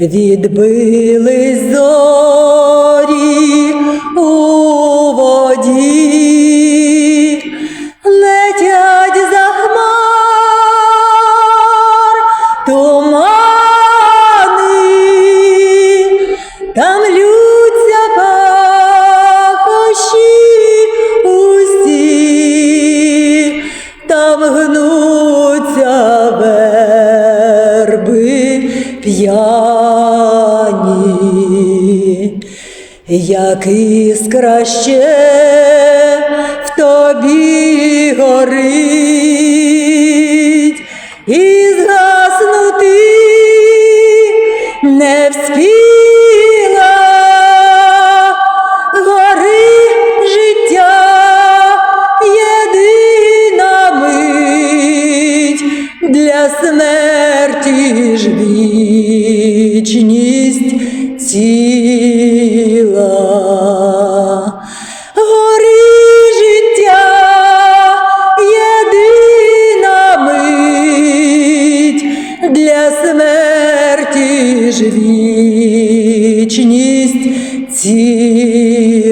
відбились зорі у воді, п'яні, як іскра ще в тобі горить, і згаснути не вспіла гори життя єдина мить для смерті вічність ціла. Горі життя єдина мить для смерті ж вічність ціла.